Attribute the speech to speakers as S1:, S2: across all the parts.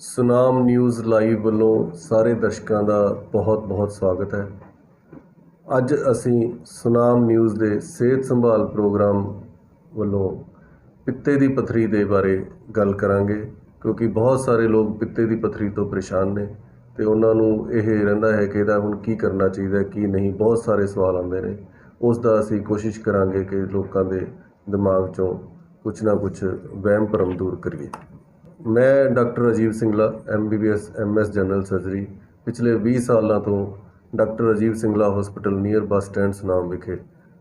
S1: Sunam news live ਵੱਲੋਂ ਸਾਰੇ ਦਰਸ਼ਕਾਂ ਦਾ ਬਹੁਤ ਬਹੁਤ ਸਵਾਗਤ ਹੈ। ਅੱਜ ਅਸੀਂ ਸੁਨਾਮ ਨਿਊਜ਼ ਦੇ ਸਿਹਤ ਸੰਭਾਲ ਪ੍ਰੋਗਰਾਮ ਵੱਲੋਂ ਪਿੱਤੇ ਦੀ ਪਥਰੀ ਦੇ ਬਾਰੇ ਗੱਲ ਕਰਾਂਗੇ, ਕਿਉਂਕਿ ਬਹੁਤ ਸਾਰੇ ਲੋਕ ਪਿੱਤੇ ਦੀ ਪਥਰੀ ਤੋਂ ਪਰੇਸ਼ਾਨ ਨੇ ਤੇ ਉਹਨਾਂ ਨੂੰ ਇਹ ਰਹਿੰਦਾ ਹੈ ਕਿ ਇਹਦਾ ਹੁਣ ਕੀ ਕਰਨਾ ਚਾਹੀਦਾ ਕੀ ਨਹੀਂ, ਬਹੁਤ ਸਾਰੇ ਸਵਾਲ ਆਉਂਦੇ ਨੇ। ਉਸ ਦਾ ਅਸੀਂ ਕੋਸ਼ਿਸ਼ ਕਰਾਂਗੇ ਕਿ ਲੋਕਾਂ ਦੇ ਦਿਮਾਗ 'ਚੋਂ ਕੁਝ ਨਾ ਕੁਝ ਵਹਿਮ ਭਰਮ ਦੂਰ ਕਰੀਏ। ਮੈਂ doctor Ajeev Singla MBBS MS general surgery ਪਿਛਲੇ 20 ਸਾਲਾਂ ਤੋਂ doctor Ajeev Singla hospital near bus stand Sunam ਵਿਖੇ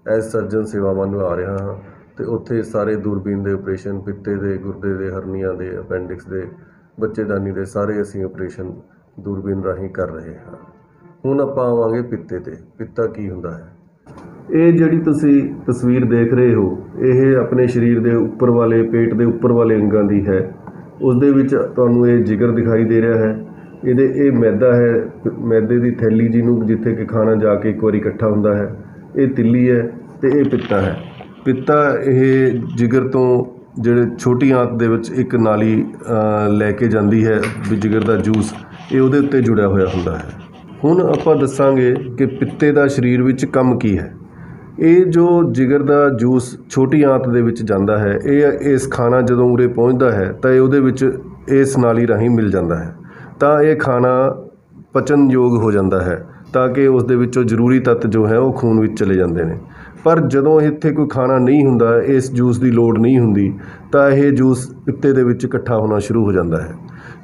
S1: ਐਸ ਸਰਜਨ ਸੇਵਾਵਾਂ ਨਿਭਾ ਰਿਹਾ ਹਾਂ ਤੇ ਉੱਥੇ ਸਾਰੇ ਦੂਰਬੀਨ ਦੇ ਆਪਰੇਸ਼ਨ ਪਿੱਤੇ ਦੇ, ਗੁਰਦੇ ਦੇ, ਹਰਨੀਆਂ ਦੇ ਅਪੈਂਡਿਕਸ ਦੇ, ਬੱਚੇਦਾਨੀ ਦੇ ਸਾਰੇ ਅਸੀਂ ਆਪਰੇਸ਼ਨ ਦੂਰਬੀਨ ਰਾਹੀਂ ਕਰ ਰਹੇ ਹਾਂ। ਹੁਣ ਆਪਾਂ ਆਵਾਂਗੇ ਪਿੱਤੇ ਤੇ। ਪਿੱਤਾ ਕੀ ਹੁੰਦਾ ਹੈ? ਇਹ ਜਿਹੜੀ ਤੁਸੀਂ ਤਸਵੀਰ ਦੇਖ ਰਹੇ ਹੋ, ਇਹ ਆਪਣੇ ਸਰੀਰ ਦੇ ਉੱਪਰ ਵਾਲੇ, ਪੇਟ ਦੇ ਉੱਪਰ ਵਾਲੇ ਅੰਗਾਂ ਦੀ ਹੈ। ਉਸਦੇ ਵਿੱਚ ਤੁਹਾਨੂੰ ਇਹ ਜਿਗਰ ਦਿਖਾਈ ਦੇ ਰਿਹਾ ਹੈ। ਇਹਦੇ ਇਹ ਮੈਦਾ ਹੈ, ਮੈਦੇ ਦੀ ਥੈਲੀ ਜਿਹਨੂੰ ਜਿੱਥੇ ਕਿ ਖਾਣਾ ਜਾ ਕੇ ਇੱਕ ਵਾਰੀ ਇਕੱਠਾ ਹੁੰਦਾ ਹੈ। ਇਹ ਤਿੱਲੀ ਹੈ ਤੇ ਇਹ ਪਿੱਤਾ ਹੈ। ਪਿੱਤਾ ਇਹ ਜਿਗਰ ਤੋਂ ਜਿਹੜੇ ਛੋਟੀ ਆਂਤ ਦੇ ਵਿੱਚ ਇੱਕ ਨਾਲੀ ਲੈ ਕੇ ਜਾਂਦੀ ਹੈ ਵੀ ਜਿਗਰ ਦਾ ਜੂਸ, ਇਹ ਉਹਦੇ ਉੱਤੇ ਜੁੜਿਆ ਹੋਇਆ ਹੁੰਦਾ ਹੈ। ਹੁਣ ਆਪਾਂ ਦੱਸਾਂਗੇ ਕਿ ਪਿੱਤੇ ਦਾ ਸਰੀਰ ਵਿੱਚ ਕੰਮ ਕੀ ਹੈ। ਇਹ ਜੋ ਜਿਗਰ ਦਾ ਜੂਸ ਛੋਟੀ ਆਂਤ ਦੇ ਵਿੱਚ ਜਾਂਦਾ ਹੈ, ਇਹ ਇਸ ਖਾਣਾ ਜਦੋਂ ਉਰੇ ਪਹੁੰਚਦਾ ਹੈ, ਤਾਂ ਇਹ ਉਹਦੇ ਵਿੱਚ ਇਸ ਨਾਲੀ ਰਾਹੀਂ ਮਿਲ ਜਾਂਦਾ ਹੈ। ਤਾਂ ਇਹ ਖਾਣਾ ਪਚਨਯੋਗ ਹੋ ਜਾਂਦਾ ਹੈ, ਤਾਂ ਕਿ ਉਸ ਦੇ ਵਿੱਚੋਂ ਜ਼ਰੂਰੀ ਤੱਤ ਜੋ ਹੈ ਉਹ ਖੂਨ ਵਿੱਚ ਚਲੇ ਜਾਂਦੇ ਨੇ। ਪਰ ਜਦੋਂ ਇੱਥੇ ਕੋਈ ਖਾਣਾ ਨਹੀਂ ਹੁੰਦਾ, ਇਸ ਜੂਸ ਦੀ ਲੋੜ ਨਹੀਂ ਹੁੰਦੀ, ਤਾਂ ਇਹ ਜੂਸ ਪਿੱਤੇ ਦੇ ਵਿੱਚ ਇਕੱਠਾ ਹੋਣਾ ਸ਼ੁਰੂ ਹੋ ਜਾਂਦਾ ਹੈ।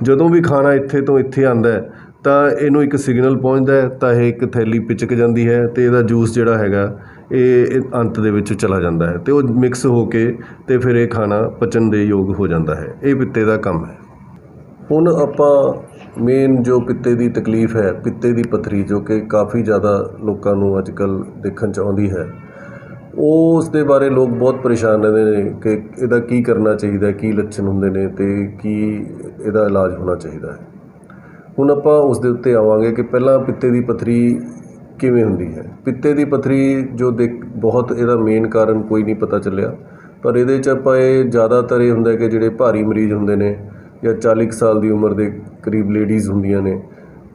S1: ਜਦੋਂ ਵੀ ਖਾਣਾ ਇੱਥੇ ਤੋਂ ਇੱਥੇ ਆਂਦਾ ਹੈ, ਤਾਂ ਇਹਨੂੰ ਇੱਕ ਸਿਗਨਲ ਪਹੁੰਚਦਾ ਹੈ, ਤਾਂ ਇਹ ਇੱਕ ਥੈਲੀ ਪਿਚਕ ਜਾਂਦੀ ਹੈ ਤੇ ਇਹਦਾ ਜੂਸ ਜਿਹੜਾ ਹੈਗਾ ਇਹ ਅੰਤ ਦੇ ਵਿੱਚ ਚਲਾ ਜਾਂਦਾ ਹੈ ਤੇ ਉਹ ਮਿਕਸ ਹੋ ਕੇ ਤੇ ਫਿਰ ਇਹ ਖਾਣਾ ਪਚਣ ਦੇ ਯੋਗ ਹੋ ਜਾਂਦਾ ਹੈ। ਇਹ ਪਿੱਤੇ ਦਾ ਕੰਮ ਹੈ। ਹੁਣ ਆਪਾਂ ਮੇਨ ਜੋ ਪਿੱਤੇ ਦੀ ਤਕਲੀਫ ਹੈ, ਪਿੱਤੇ ਦੀ ਪਥਰੀ ਜੋ ਕਿ ਕਾਫੀ ਜ਼ਿਆਦਾ ਲੋਕਾਂ ਨੂੰ ਅੱਜ ਕੱਲ ਦੇਖਣ ਚ ਆਉਂਦੀ ਹੈ, ਉਹ ਉਸ ਦੇ ਬਾਰੇ ਲੋਕ ਬਹੁਤ ਪਰੇਸ਼ਾਨ ਰਹਿੰਦੇ ਨੇ ਕਿ ਇਹਦਾ ਕੀ ਕਰਨਾ ਚਾਹੀਦਾ, ਕੀ ਲੱਛਣ ਹੁੰਦੇ ਨੇ ਤੇ ਕੀ ਇਹਦਾ ਇਲਾਜ ਹੋਣਾ ਚਾਹੀਦਾ ਹੈ। ਹੁਣ ਆਪਾਂ ਉਸ ਦੇ ਉੱਤੇ ਆਵਾਂਗੇ ਕਿ ਪਹਿਲਾਂ ਪਿੱਤੇ ਦੀ ਪਥਰੀ ਕਿਵੇਂ ਹੁੰਦੀ ਹੈ? ਪਿੱਤੇ ਦੀ ਪੱਥਰੀ ਜੋ ਦੇਖ ਬਹੁਤ ਇਹਦਾ ਮੇਨ ਕਾਰਨ ਕੋਈ ਨਹੀਂ ਪਤਾ ਚੱਲਿਆ। ਪਰ ਇਹਦੇ 'ਚ ਆਪਾਂ ਇਹ ਜ਼ਿਆਦਾਤਰ ਇਹ ਹੁੰਦਾ ਕਿ ਜਿਹੜੇ ਭਾਰੀ ਮਰੀਜ਼ ਹੁੰਦੇ ਨੇ ਜਾਂ 40 ਕੁ ਸਾਲ ਦੀ ਉਮਰ ਦੇ ਕਰੀਬ ਲੇਡੀਜ਼ ਹੁੰਦੀਆਂ ਨੇ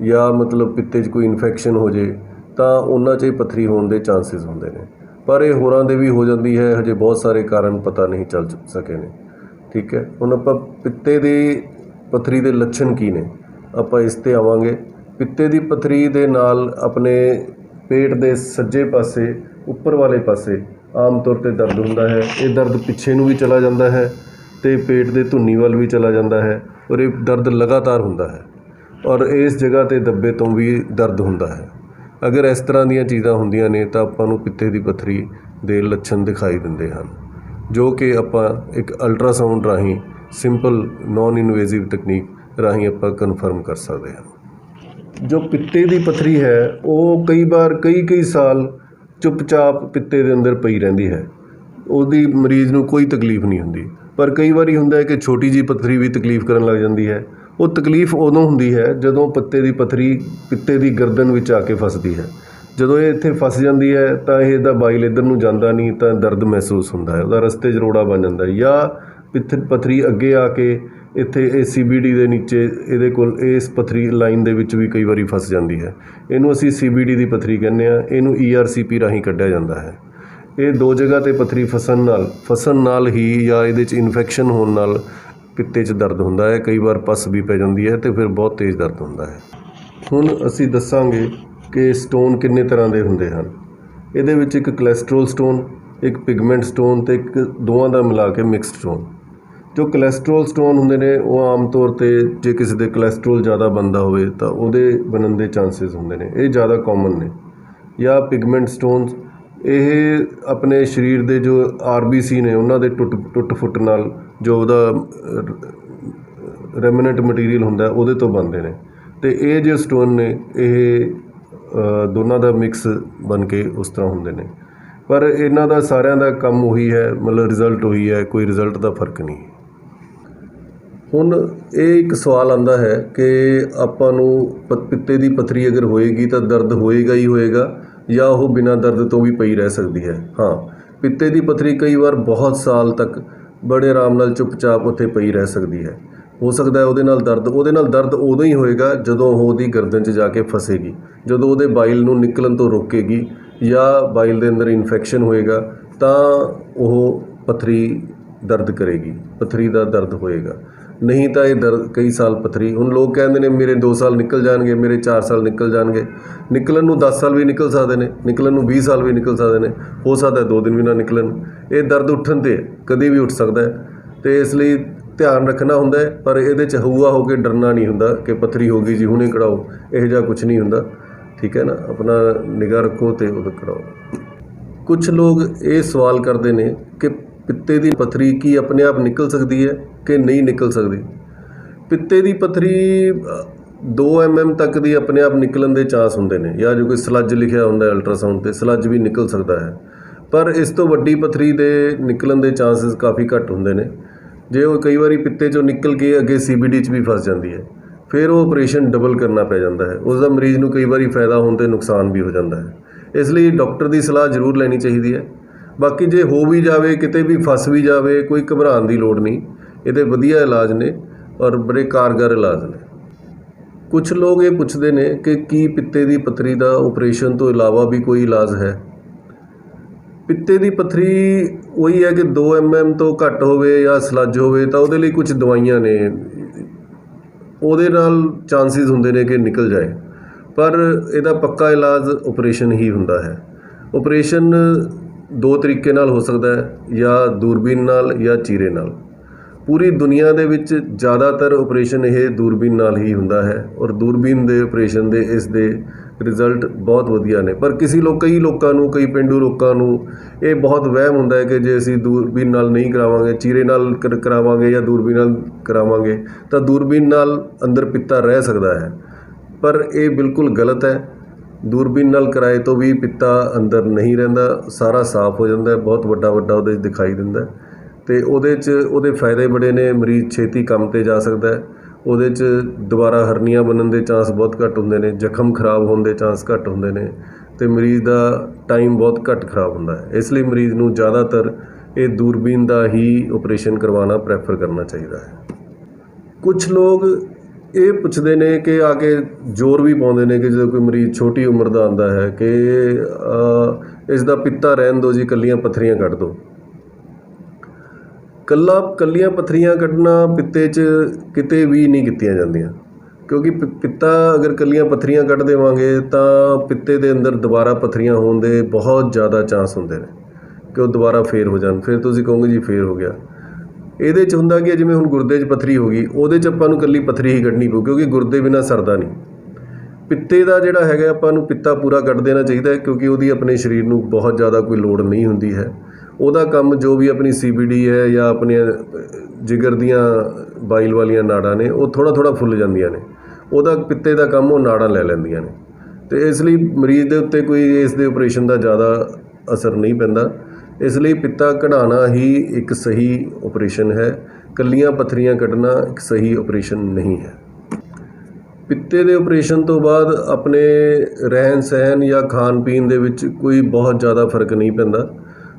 S1: ਜਾਂ ਮਤਲਬ ਪਿੱਤੇ 'ਚ ਕੋਈ ਇਨਫੈਕਸ਼ਨ ਹੋ ਜੇ, ਤਾਂ ਉਹਨਾਂ 'ਚ ਹੀ ਪੱਥਰੀ ਹੋਣ ਦੇ ਚਾਂਸਸ ਹੁੰਦੇ ਨੇ। ਪਰ ਇਹ ਹੋਰਾਂ ਦੇ ਵੀ ਹੋ ਜਾਂਦੀ ਹੈ, ਹਜੇ ਬਹੁਤ ਸਾਰੇ ਕਾਰਨ ਪਤਾ ਨਹੀਂ ਚੱਲ ਸਕੇ ਨੇ। ਠੀਕ ਹੈ? ਹੁਣ ਆਪਾਂ ਪਿੱਤੇ ਦੀ ਪੱਥਰੀ ਦੇ ਲੱਛਣ ਕੀ ਨੇ? ਆਪਾਂ ਇਸ ਤੇ ਆਵਾਂਗੇ। ਪਿੱਤੇ ਦੀ ਪਥਰੀ ਦੇ ਨਾਲ ਆਪਣੇ ਪੇਟ ਦੇ ਸੱਜੇ ਪਾਸੇ, ਉੱਪਰ ਵਾਲੇ ਪਾਸੇ ਆਮ ਤੌਰ ਤੇ ਦਰਦ ਹੁੰਦਾ ਹੈ। ਇਹ ਦਰਦ ਪਿੱਛੇ ਨੂੰ ਵੀ ਚਲਾ ਜਾਂਦਾ ਹੈ ਤੇ ਪੇਟ ਦੇ ਧੁੰਨੀ ਵੱਲ ਵੀ ਚਲਾ ਜਾਂਦਾ ਹੈ ਔਰ ਇਹ ਦਰਦ ਲਗਾਤਾਰ ਹੁੰਦਾ ਹੈ ਔਰ ਇਸ ਜਗ੍ਹਾ ਤੇ ਦੱਬੇ ਤੋਂ ਵੀ ਦਰਦ ਹੁੰਦਾ ਹੈ। ਅਗਰ ਇਸ ਤਰ੍ਹਾਂ ਦੀਆਂ ਚੀਜ਼ਾਂ ਹੁੰਦੀਆਂ ਨੇ ਤਾਂ ਆਪਾਂ ਨੂੰ ਪਿੱਤੇ ਦੀ ਪਥਰੀ ਦੇ ਲੱਛਣ ਦਿਖਾਈ ਦਿੰਦੇ ਹਨ, ਜੋ ਕਿ ਆਪਾਂ ਇੱਕ ਅਲਟਰਾਸਾਊਂਡ ਰਾਹੀਂ ਸਿੰਪਲ ਨਾਨ ਇਨਵੇਸਿਵ ਤਕਨੀਕ ਰਾਹੀਂ ਆਪਾਂ ਕਨਫਰਮ ਕਰ ਸਕਦੇ ਹਾਂ। ਜੋ ਪਿੱਤੇ ਦੀ ਪੱਥਰੀ ਹੈ, ਉਹ ਕਈ ਵਾਰ, ਕਈ ਕਈ ਸਾਲ ਚੁੱਪਚਾਪ ਪਿੱਤੇ ਦੇ ਅੰਦਰ ਪਈ ਰਹਿੰਦੀ ਹੈ। ਉਹਦੀ ਮਰੀਜ਼ ਨੂੰ ਕੋਈ ਤਕਲੀਫ ਨਹੀਂ ਹੁੰਦੀ। ਪਰ ਕਈ ਵਾਰੀ ਹੁੰਦਾ ਹੈ ਕਿ ਛੋਟੀ ਜੀ ਪੱਥਰੀ ਵੀ ਤਕਲੀਫ ਕਰਨ ਲੱਗ ਜਾਂਦੀ ਹੈ। ਉਹ ਤਕਲੀਫ ਉਦੋਂ ਹੁੰਦੀ ਹੈ ਜਦੋਂ ਪੱਤੇ ਦੀ ਪੱਥਰੀ ਪਿੱਤੇ ਦੀ ਗਰਦਨ ਵਿੱਚ ਆ ਕੇ ਫਸਦੀ ਹੈ। ਜਦੋਂ ਇਹ ਇੱਥੇ ਫਸ ਜਾਂਦੀ ਹੈ, ਤਾਂ ਇਹ ਇਹਦਾ ਬਾਈਲ ਇੱਧਰ ਨੂੰ ਜਾਂਦਾ ਨਹੀਂ, ਤਾਂ ਦਰਦ ਮਹਿਸੂਸ ਹੁੰਦਾ ਹੈ। ਉਹਦਾ ਰਸਤੇ 'ਚ ਰੋੜਾ ਬਣ ਜਾਂਦਾ ਹੈ ਜਾਂ ਪਿੱਥ, ਪੱਥਰੀ ਅੱਗੇ ਆ ਕੇ ਇੱਥੇ ਇਹ ਸੀਬੀਡੀ ਦੇ ਨੀਚੇ ਇਹਦੇ ਕੋਲ ਇਸ ਪਥਰੀ ਲਾਈਨ ਦੇ ਵਿੱਚ ਵੀ ਕਈ ਵਾਰੀ ਫਸ ਜਾਂਦੀ ਹੈ। ਇਹਨੂੰ ਅਸੀਂ ਸੀਬੀਡੀ ਦੀ ਪਥਰੀ ਕਹਿੰਦੇ ਆ ਇਹਨੂੰ ਈਆਰਸੀਪੀ ਰਾਹੀਂ ਕੱਢਿਆ ਜਾਂਦਾ ਹੈ। ਇਹ ਦੋ ਜਗ੍ਹਾ ਤੇ ਪਥਰੀ ਫਸਣ ਨਾਲ ਫਸਣ ਨਾਲ ਹੀ ਜਾਂ ਇਹਦੇ 'ਚ ਇਨਫੈਕਸ਼ਨ ਹੋਣ ਨਾਲ ਪਿੱਤੇ 'ਚ ਦਰਦ ਹੁੰਦਾ ਹੈ। ਕਈ ਵਾਰ ਪਸ ਵੀ ਪੈ ਜਾਂਦੀ ਹੈ ਤੇ ਫਿਰ ਬਹੁਤ ਤੇਜ਼ ਦਰਦ ਹੁੰਦਾ ਹੈ। ਹੁਣ ਅਸੀਂ ਦੱਸਾਂਗੇ ਕਿ ਸਟੋਨ ਕਿੰਨੇ ਤਰ੍ਹਾਂ ਦੇ ਹੁੰਦੇ ਹਨ। ਇਹਦੇ ਵਿੱਚ ਇੱਕ ਕੋਲੇਸਟ੍ਰੋਲ ਸਟੋਨ ਇੱਕ ਪਿਗਮੈਂਟ ਸਟੋਨ ਤੇ ਇੱਕ ਦੋਵਾਂ ਦਾ ਮਿਲਾ ਕੇ ਮਿਕਸਡ ਸਟੋਨ ਜੋ ਕੋਲੇਸਟ੍ਰੋਲ ਸਟੋਨ ਹੁੰਦੇ ਨੇ, ਉਹ ਆਮ ਤੌਰ ਤੇ ਜੇ ਕਿਸੇ ਦੇ ਕੋਲੇਸਟ੍ਰੋਲ ਜ਼ਿਆਦਾ ਬਣਦਾ ਹੋਵੇ, ਤਾਂ ਉਹਦੇ ਬਣਨ ਦੇ ਚਾਂਸਸ ਹੁੰਦੇ ਨੇ। ਇਹ ਜ਼ਿਆਦਾ ਕਾਮਨ ਨੇ। ਜਾਂ ਪਿਗਮੈਂਟ ਸਟੋਨਸ ਇਹ ਆਪਣੇ ਸਰੀਰ ਦੇ ਜੋ ਆਰਬੀਸੀ ਨੇ, ਉਹਨਾਂ ਦੇ ਟੁੱਟ ਟੁੱਟ ਫੁੱਟ ਨਾਲ ਜੋ ਉਹਦਾ ਰੈਮਨੈਂਟ ਮਟੀਰੀਅਲ ਹੁੰਦਾ, ਉਹਦੇ ਤੋਂ ਬਣਦੇ ਨੇ। ਤੇ ਇਹ ਜੋ ਸਟੋਨ ਨੇ, ਇਹ ਦੋਨਾਂ ਦਾ ਮਿਕਸ ਬਣ ਕੇ ਉਸ ਤਰ੍ਹਾਂ ਹੁੰਦੇ ਨੇ। ਪਰ ਇਹਨਾਂ ਦਾ ਸਾਰਿਆਂ ਦਾ ਕੰਮ ਉਹੀ ਹੈ, ਮਤਲਬ ਰਿਜ਼ਲਟ ਉਹੀ ਹੈ, ਕੋਈ ਰਿਜ਼ਲਟ ਦਾ ਫ਼ਰਕ ਨਹੀਂ। ਹੁਣ ਇਹ ਇੱਕ ਸਵਾਲ ਆਉਂਦਾ ਹੈ ਕਿ ਆਪਾਂ ਨੂੰ ਪ- ਪਿੱਤੇ ਦੀ ਪੱਥਰੀ ਅਗਰ ਹੋਏਗੀ ਤਾਂ ਦਰਦ ਹੋਏਗਾ ਹੀ ਹੋਏਗਾ ਜਾਂ ਉਹ ਬਿਨਾਂ ਦਰਦ ਤੋਂ ਵੀ ਪਈ ਰਹਿ ਸਕਦੀ ਹੈ? ਹਾਂ, ਪਿੱਤੇ ਦੀ ਪੱਥਰੀ ਕਈ ਵਾਰ ਬਹੁਤ ਸਾਲ ਤੱਕ ਬੜੇ ਆਰਾਮ ਨਾਲ ਚੁੱਪਚਾਪ ਉੱਥੇ ਪਈ ਰਹਿ ਸਕਦੀ ਹੈ। ਹੋ ਸਕਦਾ ਹੈ ਉਹਦੇ ਨਾਲ ਦਰਦ, ਉਹਦੇ ਨਾਲ ਦਰਦ ਉਦੋਂ ਹੀ ਹੋਏਗਾ ਜਦੋਂ ਉਹ ਉਹਦੀ ਗਰਦਨ 'ਚ ਜਾ ਕੇ ਫਸੇਗੀ, ਜਦੋਂ ਉਹਦੇ ਬਾਈਲ ਨੂੰ ਨਿਕਲਣ ਤੋਂ ਰੋਕੇਗੀ ਜਾਂ ਬਾਈਲ ਦੇ ਅੰਦਰ ਇਨਫੈਕਸ਼ਨ ਹੋਏਗਾ ਤਾਂ ਉਹ ਪਥਰੀ ਦਰਦ ਕਰੇਗੀ, ਪਥਰੀ ਦਾ ਦਰਦ ਹੋਏਗਾ। ਨਹੀਂ ਤਾਂ ਇਹ ਦਰਦ ਕਈ ਸਾਲ ਪਥਰੀ। ਹੁਣ ਲੋਕ ਕਹਿੰਦੇ ਨੇ ਮੇਰੇ 2 ਸਾਲ ਨਿਕਲ ਜਾਣਗੇ, ਮੇਰੇ 4 ਸਾਲ ਨਿਕਲ ਜਾਣਗੇ। ਨਿਕਲਣ ਨੂੰ 10 ਸਾਲ ਵੀ ਨਿਕਲ ਸਕਦੇ ਨੇ, ਨਿਕਲਣ ਨੂੰ 20 ਸਾਲ ਵੀ ਨਿਕਲ ਸਕਦੇ ਨੇ। ਹੋ ਸਕਦਾ 2 ਦਿਨ ਵੀ ਨਾ ਨਿਕਲਣ। ਇਹ ਦਰਦ ਉੱਠਣ ਤੇ ਕਦੇ ਵੀ ਉੱਠ ਸਕਦਾ ਹੈ। ਤੇ ਇਸ ਲਈ ਧਿਆਨ ਰੱਖਣਾ ਹੁੰਦਾ ਪਰ ਇਹਦੇ ਚ ਹਊਆ ਹੋ ਕੇ ਡਰਨਾ ਨਹੀਂ ਹੁੰਦਾ ਕਿ ਪਥਰੀ ਹੋ ਗਈ ਜੀ, ਹੁਣੇ ਕਢਾਓ। ਇਹੋ ਜਿਹਾ ਕੁਝ ਨਹੀਂ ਹੁੰਦਾ। ਠੀਕ ਹੈ ਨਾ? ਆਪਣਾ ਨਿਗਾਹ ਰੱਖੋ ਤੇ ਉਹ ਕਢਾਓ। ਕੁਝ ਲੋਕ ਇਹ ਸਵਾਲ ਕਰਦੇ ਨੇ ਕਿ ਪਿੱਤੇ ਦੀ ਪਥਰੀ ਕੀ ਆਪਣੇ ਆਪ ਨਿਕਲ ਸਕਦੀ ਹੈ? ਕਿ ਨਹੀਂ ਨਿਕਲ ਸਕਦੀ। ਪਿੱਤੇ ਦੀ ਪਥਰੀ 2 mm ਤੱਕ ਦੀ ਆਪਣੇ ਆਪ ਨਿਕਲਣ ਦੇ ਚਾਂਸ ਹੁੰਦੇ ਨੇ। ਜਾਂ ਜੋ ਕੋਈ ਸਲੱਜ ਲਿਖਿਆ ਹੁੰਦਾ ਹੈ ਅਲਟਰਾਸਾਊਂਡ ਤੇ, ਸਲੱਜ ਵੀ ਨਿਕਲ ਸਕਦਾ ਹੈ। ਪਰ ਇਸ ਤੋਂ ਵੱਡੀ ਪਥਰੀ ਦੇ ਨਿਕਲਣ ਦੇ ਚਾਂਸਸ ਕਾਫੀ ਘੱਟ ਹੁੰਦੇ ਨੇ। ਜੇ ਉਹ ਕਈ ਵਾਰੀ ਪਿੱਤੇ ਚੋਂ ਨਿਕਲ ਕੇ ਅੱਗੇ ਸੀਬੀਡੀ 'ਚ ਵੀ ਫਸ ਜਾਂਦੀ ਹੈ, ਫਿਰ ਉਹ ਆਪਰੇਸ਼ਨ ਡਬਲ ਕਰਨਾ ਪੈ ਜਾਂਦਾ ਹੈ। ਉਸ ਦਾ ਮਰੀਜ਼ ਨੂੰ ਕਈ ਵਾਰੀ ਫਾਇਦਾ ਹੋਣ ਤੇ ਨੁਕਸਾਨ ਵੀ ਹੋ ਜਾਂਦਾ ਹੈ। ਇਸ ਲਈ ਡਾਕਟਰ ਦੀ ਸਲਾਹ ਜ਼ਰੂਰ ਲੈਣੀ ਚਾਹੀਦੀ ਹੈ। ਬਾਕੀ ਜੇ ਹੋ ਵੀ ਜਾਵੇ, ਕਿਤੇ ਵੀ ਫਸ ਵੀ ਜਾਵੇ, ਕੋਈ ਘਬਰਾਉਣ ਦੀ ਲੋੜ ਨਹੀਂ। ਇਹਦੇ ਵਧੀਆ ਇਲਾਜ ਨੇ ਔਰ ਬੜੇ ਕਾਰਗਰ ਇਲਾਜ ਨੇ। ਕੁਝ ਲੋਕ ਇਹ ਪੁੱਛਦੇ ਨੇ ਕਿ ਕੀ ਪਿੱਤੇ ਦੀ ਪੱਥਰੀ ਦਾ ਆਪਰੇਸ਼ਨ ਤੋਂ ਇਲਾਵਾ ਵੀ ਕੋਈ ਇਲਾਜ ਹੈ? ਪਿੱਤੇ ਦੀ ਪੱਥਰੀ ਉਹੀ ਹੈ ਕਿ 2 mm ਤੋਂ ਘੱਟ ਹੋਵੇ ਜਾਂ ਸਲੱਜ ਹੋਵੇ ਤਾਂ ਉਹਦੇ ਲਈ ਕੁਝ ਦਵਾਈਆਂ ਨੇ। ਉਹਦੇ ਨਾਲ ਚਾਂਸਿਸ ਹੁੰਦੇ ਨੇ ਕਿ ਨਿਕਲ ਜਾਏ। ਪਰ ਇਹਦਾ ਪੱਕਾ ਇਲਾਜ ਆਪਰੇਸ਼ਨ ਹੀ ਹੁੰਦਾ ਹੈ। ਆਪਰੇਸ਼ਨ ਦੋ ਤਰੀਕੇ ਨਾਲ ਹੋ ਸਕਦਾ ਹੈ, ਜਾਂ ਦੂਰਬੀਨ ਨਾਲ ਜਾਂ ਚੀਰੇ ਨਾਲ। ਪੂਰੀ ਦੁਨੀਆ ਦੇ ਵਿੱਚ ਜ਼ਿਆਦਾਤਰ ਆਪਰੇਸ਼ਨ ਇਹ ਦੂਰਬੀਨ ਨਾਲ ਹੀ ਹੁੰਦਾ ਹੈ ਔਰ ਦੂਰਬੀਨ ਦੇ ਆਪਰੇਸ਼ਨ ਦੇ ਇਸ ਦੇ ਰਿਜ਼ਲਟ ਬਹੁਤ ਵਧੀਆ ਨੇ। ਪਰ ਕਿਸੇ ਲੋਕ, ਕਈ ਲੋਕਾਂ ਨੂੰ, ਕਈ ਪਿੰਡੂ ਲੋਕਾਂ ਨੂੰ ਇਹ ਬਹੁਤ ਵਹਿਮ ਹੁੰਦਾ ਹੈ ਕਿ ਜੇ ਅਸੀਂ ਦੂਰਬੀਨ ਨਾਲ ਨਹੀਂ ਕਰਾਵਾਂਗੇ, ਚੀਰੇ ਨਾਲ ਕਰਾਵਾਂਗੇ ਜਾਂ ਦੂਰਬੀਨ ਨਾਲ ਕਰਾਵਾਂਗੇ, ਤਾਂ ਦੂਰਬੀਨ ਨਾਲ ਅੰਦਰ ਪਿੱਤਾ ਰਹਿ ਸਕਦਾ ਹੈ। ਪਰ ਇਹ ਬਿਲਕੁਲ ਗਲਤ ਹੈ। ਦੂਰਬੀਨ ਨਾਲ ਕਰਾਏ ਤੋਂ ਵੀ ਪਿੱਤਾ ਅੰਦਰ ਨਹੀਂ ਰਹਿੰਦਾ, ਸਾਰਾ ਸਾਫ਼ ਹੋ ਜਾਂਦਾ ਹੈ, ਬਹੁਤ ਵੱਡਾ ਵੱਡਾ ਉਹਦੇ 'ਚ ਦਿਖਾਈ ਦਿੰਦਾ ਹੈ। ਅਤੇ ਉਹਦੇ 'ਚ ਉਹਦੇ ਫਾਇਦੇ ਬੜੇ ਨੇ, ਮਰੀਜ਼ ਛੇਤੀ ਕੰਮ ਤੇ ਜਾ ਸਕਦਾ ਉਹਦੇ 'ਚ ਦੁਬਾਰਾ ਹਰਨੀਆਂ ਬਣਨ ਦੇ ਚਾਂਸ ਬਹੁਤ ਘੱਟ ਹੁੰਦੇ ਨੇ, ਜ਼ਖਮ ਖਰਾਬ ਹੋਣ ਦੇ ਚਾਂਸ ਘੱਟ ਹੁੰਦੇ ਨੇ ਅਤੇ ਮਰੀਜ਼ ਦਾ ਟਾਈਮ ਬਹੁਤ ਘੱਟ ਖਰਾਬ ਹੁੰਦਾ ਹੈ। ਇਸ ਲਈ ਮਰੀਜ਼ ਨੂੰ ਜ਼ਿਆਦਾਤਰ ਇਹ ਦੂਰਬੀਨ ਦਾ ਹੀ ਆਪਰੇਸ਼ਨ ਕਰਵਾਉਣਾ ਪ੍ਰੈਫਰ ਕਰਨਾ ਚਾਹੀਦਾ ਹੈ। ਕੁਝ ਲੋਕ ਇਹ ਪੁੱਛਦੇ ਨੇ ਕਿ ਆ ਕੇ ਜ਼ੋਰ ਵੀ ਪਾਉਂਦੇ ਨੇ ਕਿ ਜਦੋਂ ਕੋਈ ਮਰੀਜ਼ ਛੋਟੀ ਉਮਰ ਦਾ ਆਂਦਾ ਹੈ ਕਿ ਇਸ ਦਾ ਪਿੱਤਾ ਰਹਿਣ ਦਿਓ ਜੀ ਕੱਲੀਆਂ ਪੱਥਰੀਆਂ ਕੱਢ ਦਿਓ। ਕੱਲਾ ਕੱਲੀਆਂ ਪੱਥਰੀਆਂ ਕੱਢਣਾ ਪਿੱਤੇ 'ਚ ਕਿਤੇ ਵੀ ਨਹੀਂ ਕੀਤੀਆਂ ਜਾਂਦੀਆਂ। ਕਿਉਂਕਿ ਪਿ- ਪਿੱਤਾ ਅਗਰ ਕੱਲੀਆਂ ਪੱਥਰੀਆਂ ਕੱਢ ਦੇਵਾਂਗੇ ਤਾਂ ਪਿੱਤੇ ਦੇ ਅੰਦਰ ਦੁਬਾਰਾ ਪੱਥਰੀਆਂ ਹੋਣ ਦੇ ਬਹੁਤ ਜ਼ਿਆਦਾ ਚਾਂਸ ਹੁੰਦੇ ਨੇ ਕਿ ਉਹ ਦੁਬਾਰਾ ਫੇਰ ਹੋ ਜਾਣ। ਫਿਰ ਤੁਸੀਂ ਕਹੋਗੇ ਜੀ ਫੇਰ ਹੋ ਗਿਆ। ਇਹਦੇ 'ਚ ਹੁੰਦਾ ਕਿ ਜਿਵੇਂ ਹੁਣ ਗੁਰਦੇ 'ਚ ਪੱਥਰੀ ਹੋ ਗਈ, ਉਹਦੇ 'ਚ ਆਪਾਂ ਨੂੰ ਕੱਲੀ ਪੱਥਰੀ ਹੀ ਕੱਢਣੀ ਪਊ, ਕਿਉਂਕਿ ਗੁਰਦੇ ਬਿਨਾਂ ਸਰਦਾ ਨਹੀਂ। ਪਿੱਤੇ ਦਾ ਜਿਹੜਾ ਹੈਗਾ, ਆਪਾਂ ਨੂੰ ਪਿੱਤਾ ਪੂਰਾ ਕੱਢ ਦੇਣਾ ਚਾਹੀਦਾ ਹੈ, ਕਿਉਂਕਿ ਉਹਦੀ ਆਪਣੇ ਸਰੀਰ ਨੂੰ ਬਹੁਤ ਜ਼ਿਆਦਾ ਕੋਈ ਲੋੜ ਨਹੀਂ ਹੁੰਦੀ ਹੈ। ਉਹਦਾ ਕੰਮ ਜੋ ਵੀ ਆਪਣੀ ਸੀਬੀਡੀ ਹੈ ਜਾਂ ਆਪਣੀਆਂ ਜਿਗਰ ਦੀਆਂ ਬਾਈਲ ਵਾਲੀਆਂ ਨਾੜਾਂ ਨੇ, ਉਹ ਥੋੜਾ ਥੋੜਾ ਫੁੱਲ ਜਾਂਦੀਆਂ ਨੇ। ਉਹਦਾ ਪਿੱਤੇ ਦਾ ਕੰਮ ਉਹ ਨਾੜਾਂ ਲੈ ਲੈਂਦੀਆਂ ਨੇ। ਤੇ ਇਸ ਲਈ ਮਰੀਜ਼ ਦੇ ਉੱਤੇ ਕੋਈ ਇਸ ਦੇ ਆਪਰੇਸ਼ਨ ਦਾ ਜ਼ਿਆਦਾ ਅਸਰ ਨਹੀਂ ਪੈਂਦਾ। ਇਸ ਲਈ ਪਿੱਤਾ ਕਢਾਉਣਾ ਹੀ ਇੱਕ ਸਹੀ ਆਪਰੇਸ਼ਨ ਹੈ। ਕੱਲੀਆਂ ਪੱਥਰੀਆਂ ਕੱਢਣਾ ਇੱਕ ਸਹੀ ਆਪਰੇਸ਼ਨ ਨਹੀਂ ਹੈ। ਪਿੱਤੇ ਦੇ ਆਪਰੇਸ਼ਨ ਤੋਂ ਬਾਅਦ ਆਪਣੇ ਰਹਿਣ ਸਹਿਣ ਜਾਂ ਖਾਣ ਪੀਣ ਦੇ ਵਿੱਚ ਕੋਈ ਬਹੁਤ ਜ਼ਿਆਦਾ ਫ਼ਰਕ ਨਹੀਂ ਪੈਂਦਾ।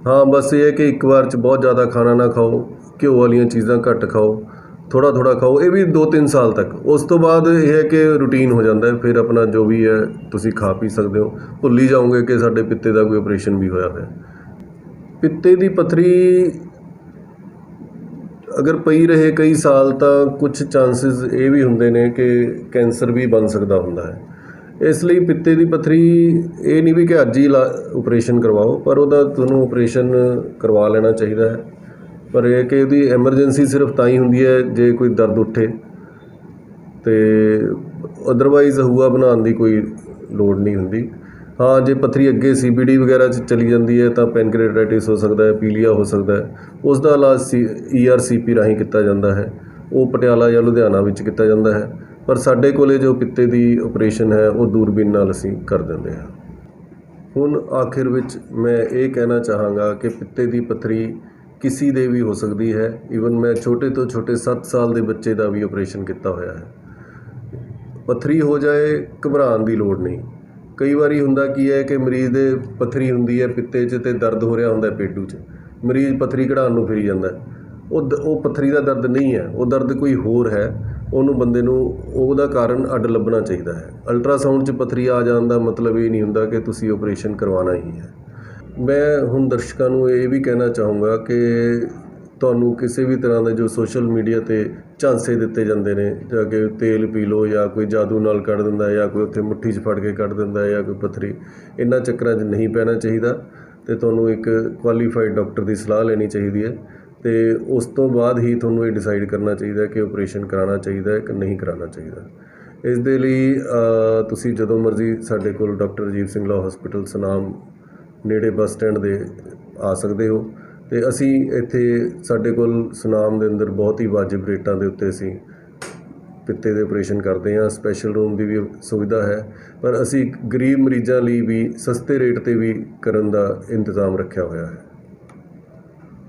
S1: ਹਾਂ, ਬਸ ਇਹ ਹੈ ਕਿ ਇੱਕ ਵਾਰ ਚ ਬਹੁਤ ਜ਼ਿਆਦਾ ਖਾਣਾ ਨਾ ਖਾਓ, ਘਿਓ ਵਾਲੀਆਂ ਚੀਜ਼ਾਂ ਘੱਟ ਖਾਓ ਥੋੜਾ ਥੋੜਾ ਖਾਓ, ਇਹ ਵੀ 2-3 ਸਾਲ ਤੱਕ। ਉਸ ਤੋਂ ਬਾਅਦ ਇਹ ਹੈ ਕਿ ਰੂਟੀਨ ਹੋ ਜਾਂਦਾ ਹੈ, ਫਿਰ ਆਪਣਾ ਜੋ ਵੀ ਹੈ, ਤੁਸੀਂ ਖਾ ਪੀ ਸਕਦੇ ਹੋ। ਭੁੱਲੀ ਜਾਓਗੇ ਕਿ ਸਾਡੇ ਪਿੱਤੇ ਦਾ ਕੋਈ ਆਪਰੇਸ਼ਨ ਵੀ ਹੋਇਆ ਹੋਇਆ। ਪਿੱਤੇ ਦੀ ਪਥਰੀ ਅਗਰ ਪਈ ਰਹੇ ਕਈ ਸਾਲ ਤਾਂ ਕੁਝ ਚਾਂਸਸ ਇਹ ਵੀ ਹੁੰਦੇ ਨੇ ਕਿ ਕੈਂਸਰ ਵੀ ਬਣ ਸਕਦਾ ਹੁੰਦਾ ਹੈ। ਇਸ ਲਈ ਪਿੱਤੇ ਦੀ ਪੱਥਰੀ ਇਹ ਨਹੀਂ ਵੀ ਕਿ ਅੱਜ ਹੀ ਆਪਰੇਸ਼ਨ ਕਰਵਾਓ, ਪਰ ਉਹਦਾ ਤੁਹਾਨੂੰ ਆਪਰੇਸ਼ਨ ਕਰਵਾ ਲੈਣਾ ਚਾਹੀਦਾ ਹੈ। ਪਰ ਇਹ ਕਿ ਉਹਦੀ ਐਮਰਜੈਂਸੀ ਸਿਰਫ ਤਾਂ ਹੀ ਹੁੰਦੀ ਹੈ ਜੇ ਕੋਈ ਦਰਦ ਉੱਠੇ। ਤੇ ਅਦਰਵਾਈਜ਼ ਹੂਆ ਬਣਾਉਣ ਦੀ ਕੋਈ ਲੋੜ ਨਹੀਂ ਹੁੰਦੀ। ਹਾਂ, ਜੇ ਪੱਥਰੀ ਅੱਗੇ ਸੀਬੀਡੀ ਵਗੈਰਾ ਚ ਚਲੀ ਜਾਂਦੀ ਹੈ ਤਾਂ ਪੈਨਕ੍ਰੀਆਟਾਈਟਿਸ ਹੋ ਸਕਦਾ ਹੈ, ਪੀਲੀਆ ਹੋ ਸਕਦਾ ਹੈ। ਉਸ ਦਾ ਇਲਾਜ ਸੀ ਈਆਰਸੀਪੀ ਰਾਹੀਂ ਕੀਤਾ ਜਾਂਦਾ ਹੈ। ਉਹ ਪਟਿਆਲਾ ਜਾਂ ਲੁਧਿਆਣਾ ਵਿੱਚ ਕੀਤਾ ਜਾਂਦਾ ਹੈ। ਪਰ ਸਾਡੇ ਕੋਲੇ ਜੋ ਪਿੱਤੇ ਦੀ ਆਪਰੇਸ਼ਨ ਹੈ, ਉਹ ਦੂਰਬੀਨ ਨਾਲ ਅਸੀਂ ਕਰ ਦਿੰਦੇ ਹਾਂ। ਹੁਣ ਆਖਿਰ ਵਿੱਚ ਮੈਂ ਇਹ ਕਹਿਣਾ ਚਾਹਾਂਗਾ ਕਿ ਪਿੱਤੇ ਦੀ ਪੱਥਰੀ ਕਿਸੇ ਦੇ ਵੀ ਹੋ ਸਕਦੀ ਹੈ। ਈਵਨ ਮੈਂ ਛੋਟੇ ਤੋਂ ਛੋਟੇ 7 ਸਾਲ ਦੇ ਬੱਚੇ ਦਾ ਵੀ ਆਪਰੇਸ਼ਨ ਕੀਤਾ ਹੋਇਆ ਹੈ। ਪੱਥਰੀ ਹੋ ਜਾਏ, ਘਬਰਾਉਣ ਦੀ ਲੋੜ ਨਹੀਂ। ਕਈ ਵਾਰੀ ਹੁੰਦਾ ਕੀ ਹੈ ਕਿ ਮਰੀਜ਼ ਦੇ ਪੱਥਰੀ ਹੁੰਦੀ ਹੈ ਪਿੱਤੇ 'ਚ ਤੇ ਦਰਦ ਹੋ ਰਿਹਾ ਹੁੰਦਾ ਹੈ ਪੇਟੂ 'ਚ। ਮਰੀਜ਼ ਪੱਥਰੀ ਕਢਾਉਣ ਨੂੰ ਫਿਰੀ ਜਾਂਦਾ ਉਹ ਦ- ਉਹ ਪੱਥਰੀ ਦਾ ਦਰਦ ਨਹੀਂ ਹੈ। ਉਹ ਦਰਦ ਕੋਈ ਹੋਰ ਹੈ। ਉਹਨੂੰ ਬੰਦੇ ਨੂੰ ਉਹਦਾ ਕਾਰਨ ਅੱਡ ਲੱਭਣਾ ਚਾਹੀਦਾ ਹੈ। ਅਲਟਰਾਸਾਊਂਡ 'ਚ ਪੱਥਰੀ ਆ ਜਾਣ ਦਾ ਮਤਲਬ ਇਹ ਨਹੀਂ ਹੁੰਦਾ ਕਿ ਤੁਸੀਂ ਆਪਰੇਸ਼ਨ ਕਰਵਾਉਣਾ ਹੀ ਹੈ। ਮੈਂ ਹੁਣ ਦਰਸ਼ਕਾਂ ਨੂੰ ਇਹ ਵੀ ਕਹਿਣਾ ਚਾਹੂੰਗਾ ਕਿ ਤੁਹਾਨੂੰ ਕਿਸੇ ਵੀ ਤਰ੍ਹਾਂ ਦੇ ਜੋ ਸੋਸ਼ਲ ਮੀਡੀਆ ਤੇ ਝਾਂਸੇ ਦਿੱਤੇ ਜਾਂਦੇ ਨੇ, ਜਾਂ ਕਿ ਤੇਲ ਪੀ ਲਓ, ਜਾਂ ਕੋਈ ਜਾਦੂ ਨਾਲ ਕੱਢ ਦਿੰਦਾ, ਜਾਂ ਕੋਈ ਉੱਥੇ ਮੁੱਠੀ 'ਚ ਫੜ ਕੇ ਕੱਢ ਦਿੰਦਾ, ਜਾਂ ਕੋਈ ਪੱਥਰੀ, ਇਹਨਾਂ ਚੱਕਰਾਂ 'ਚ ਨਹੀਂ ਪੈਣਾ ਚਾਹੀਦਾ। ਤੇ ਤੁਹਾਨੂੰ ਇੱਕ ਕੁਆਲੀਫਾਈਡ ਡਾਕਟਰ ਦੀ ਸਲਾਹ ਲੈਣੀ ਚਾਹੀਦੀ ਹੈ। ਅਤੇ ਉਸ ਤੋਂ ਬਾਅਦ ਹੀ ਤੁਹਾਨੂੰ ਇਹ ਡਿਸਾਈਡ ਕਰਨਾ ਚਾਹੀਦਾ ਕਿ ਆਪਰੇਸ਼ਨ ਕਰਾਉਣਾ ਚਾਹੀਦਾ ਕਿ ਨਹੀਂ ਕਰਾਉਣਾ ਚਾਹੀਦਾ। ਇਸ ਦੇ ਲਈ ਤੁਸੀਂ ਜਦੋਂ ਮਰਜ਼ੀ ਸਾਡੇ ਕੋਲ ਡਾਕਟਰ ਅਜੀਤ ਸਿੰਘ ਲਾ ਹਸਪੀਟਲ ਸੁਨਾਮ ਨੇੜੇ ਬੱਸ ਸਟੈਂਡ ਦੇ ਆ ਸਕਦੇ ਹੋ ਤੇ ਅਸੀਂ ਇੱਥੇ ਸਾਡੇ ਕੋਲ ਸੁਨਾਮ ਦੇ ਅੰਦਰ ਬਹੁਤ ਹੀ ਵਾਜਿਬ ਰੇਟਾਂ ਦੇ ਉੱਤੇ ਅਸੀਂ ਪਿੱਤੇ ਦੇ ਆਪਰੇਸ਼ਨ ਕਰਦੇ ਹਾਂ ਸਪੈਸ਼ਲ ਰੂਮ ਦੀ ਵੀ ਸੁਵਿਧਾ ਹੈ, ਪਰ ਅਸੀਂ ਗਰੀਬ ਮਰੀਜ਼ਾਂ ਲਈ ਵੀ ਸਸਤੇ ਰੇਟ ਤੇ ਵੀ ਕਰਨ ਦਾ ਇੰਤਜ਼ਾਮ ਰੱਖਿਆ ਹੋਇਆ ਹੈ।